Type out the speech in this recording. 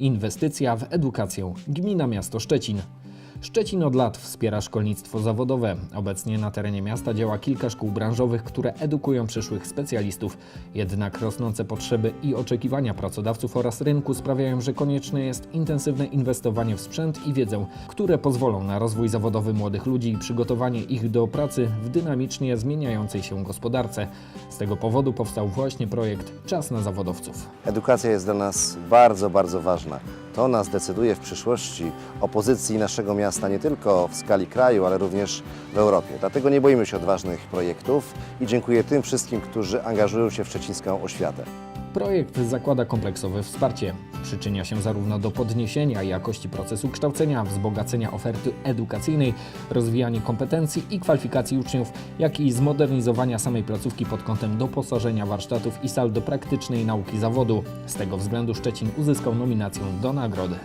Inwestycja w edukację. Gmina Miasto Szczecin. Szczecin od lat wspiera szkolnictwo zawodowe. Obecnie na terenie miasta działa kilka szkół branżowych, które edukują przyszłych specjalistów. Jednak rosnące potrzeby i oczekiwania pracodawców oraz rynku sprawiają, że konieczne jest intensywne inwestowanie w sprzęt i wiedzę, które pozwolą na rozwój zawodowy młodych ludzi i przygotowanie ich do pracy w dynamicznie zmieniającej się gospodarce. Z tego powodu powstał właśnie projekt Czas na zawodowców. Edukacja jest dla nas bardzo, bardzo ważna. To nas decyduje w przyszłości o pozycji naszego miasta nie tylko w skali kraju, ale również w Europie. Dlatego nie boimy się odważnych projektów i dziękuję tym wszystkim, którzy angażują się w szczecińską oświatę. Projekt zakłada kompleksowe wsparcie. Przyczynia się zarówno do podniesienia jakości procesu kształcenia, wzbogacenia oferty edukacyjnej, rozwijania kompetencji i kwalifikacji uczniów, jak i zmodernizowania samej placówki pod kątem doposażenia warsztatów i sal do praktycznej nauki zawodu. Z tego względu Szczecin uzyskał nominację do nagrody.